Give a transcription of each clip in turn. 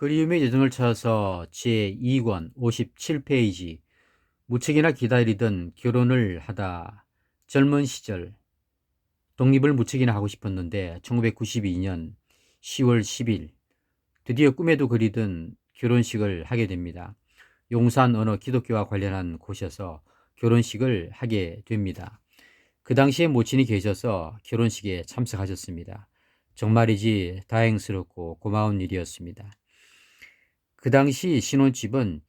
그리움의 여정을 찾아서 제2권 57페이지 무척이나 기다리던 결혼을 하다 젊은 시절 독립을 무척이나 하고 싶었는데 1992년 10월 10일 드디어 꿈에도 그리던 결혼식을 하게 됩니다. 용산 어느 기독교와 관련한 곳에서 결혼식을 하게 됩니다. 그 당시에 모친이 계셔서 결혼식에 참석하셨습니다. 정말이지 다행스럽고 고마운 일이었습니다. 그 당시 신혼집은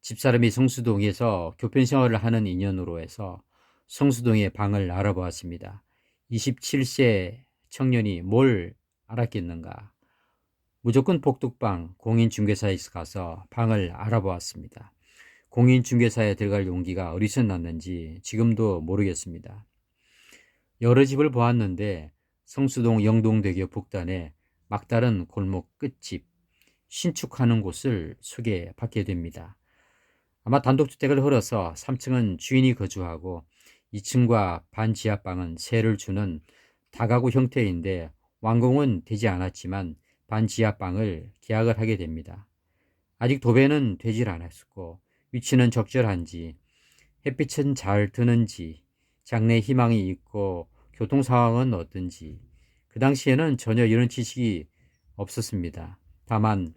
집사람이 성수동에서 교편 생활을 하는 인연으로 해서 성수동의 방을 알아보았습니다. 27세 청년이 뭘 알았겠는가? 무조건 복덕방 공인중개사에 가서 방을 알아보았습니다. 공인중개사에 들어갈 용기가 어디서 났는지 지금도 모르겠습니다. 여러 집을 보았는데 성수동 영동대교 북단에 막다른 골목 끝집 신축하는 곳을 소개받게 됩니다. 아마 단독주택을 헐어서 3층은 주인이 거주하고 2층과 반지하방은 세를 주는 다가구 형태인데 완공은 되지 않았지만 반지하방을 계약을 하게 됩니다. 아직 도배는 되질 않았고 위치는 적절한지 햇빛은 잘 드는지 장래 희망이 있고 교통 상황은 어떤지 그 당시에는 전혀 이런 지식이 없었습니다. 다만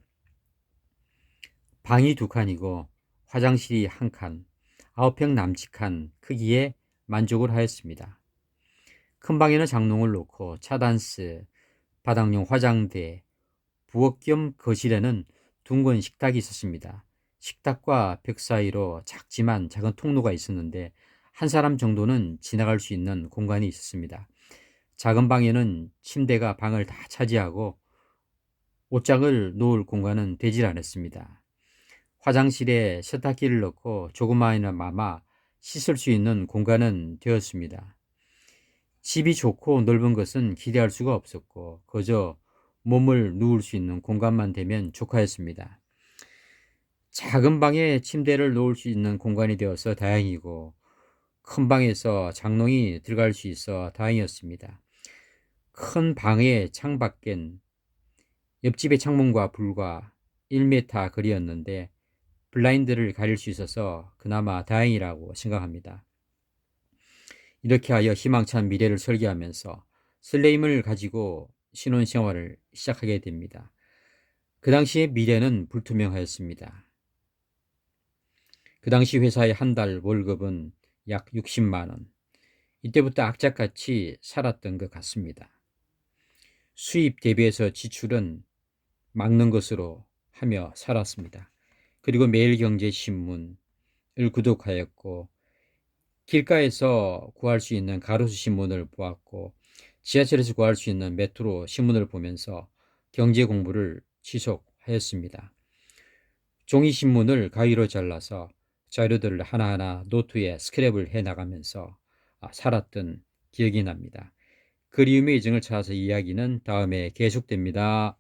방이 두 칸이고 화장실이 한 칸, 아홉 평 남직한 크기에 만족을 하였습니다. 큰 방에는 장롱을 놓고 차단스, 바닥용 화장대, 부엌 겸 거실에는 둥근 식탁이 있었습니다. 식탁과 벽 사이로 작지만 작은 통로가 있었는데 한 사람 정도는 지나갈 수 있는 공간이 있었습니다. 작은 방에는 침대가 방을 다 차지하고 옷장을 놓을 공간은 되질 않았습니다. 화장실에 세탁기를 넣고 조그마한마마 씻을 수 있는 공간은 되었습니다. 집이 좋고 넓은 것은 기대할 수가 없었고 그저 몸을 누울 수 있는 공간만 되면 조카였습니다. 작은 방에 침대를 놓을 수 있는 공간이 되어서 다행이고 큰 방에서 장롱이 들어갈 수 있어 다행이었습니다. 큰 방의 창밖엔 옆집의 창문과 불과 1m 거리였는데 블라인드를 가릴 수 있어서 그나마 다행이라고 생각합니다. 이렇게 하여 희망찬 미래를 설계하면서 슬레임을 가지고 신혼생활을 시작하게 됩니다. 그 당시의 미래는 불투명하였습니다. 그 당시 회사의 한 달 월급은 약 60만 원. 이때부터 악착같이 살았던 것 같습니다. 수입 대비해서 지출은 막는 것으로 하며 살았습니다. 그리고 매일경제신문을 구독하였고 길가에서 구할 수 있는 가로수 신문을 보았고 지하철에서 구할 수 있는 메트로 신문을 보면서 경제 공부를 지속하였습니다. 종이 신문을 가위로 잘라서 자료들을 하나하나 노트에 스크랩을 해 나가면서 아, 살았던 기억이 납니다. 그리움의 이정을 찾아서 이야기는 다음에 계속됩니다.